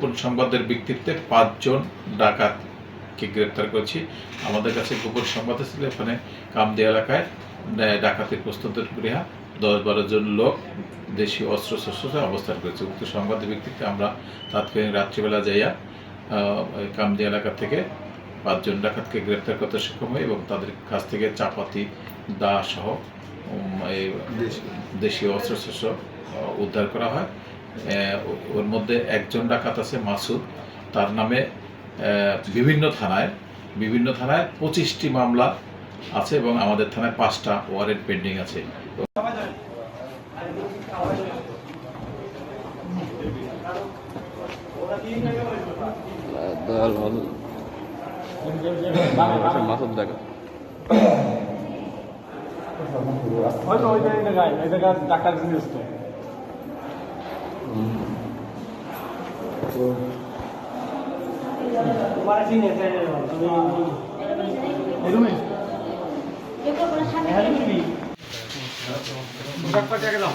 গোপন সংবাদের ভিত্তিতে পাঁচজন ডাকাতকে গ্রেপ্তার করেছি। আমাদের কাছে গোপন সংবাদ ছিল এখানে কামদি এলাকায় ডাকাতির প্রস্তুতের পরিহা দশ বারো জন লোক দেশীয় অস্ত্র শস্ত্র অবস্থান করেছে। উক্ত সংবাদের ভিত্তিতে আমরা তাৎক্ষণিক রাত্রিবেলা যাইয়া কামদি এলাকা থেকে পাঁচজন ডাকাতকে গ্রেপ্তার করতে সক্ষম হয় এবং তাদের কাছ থেকে চাপাতি দা সহ দেশীয়। অস্ত্রশস্ত্র উদ্ধার করা হয়। ওর মধ্যে একজন ডাকাত আছে মাসুদ। তার নামে বিভিন্ন থানায় বিভিন্ন থানায় পঁচিশটি মামলা আছে এবং আমাদের থানায় পাঁচটা ওয়ারেন্ট পেন্ডিং আছে। ডাক্তার তো এরুমে ডাক্তার টাকা দাও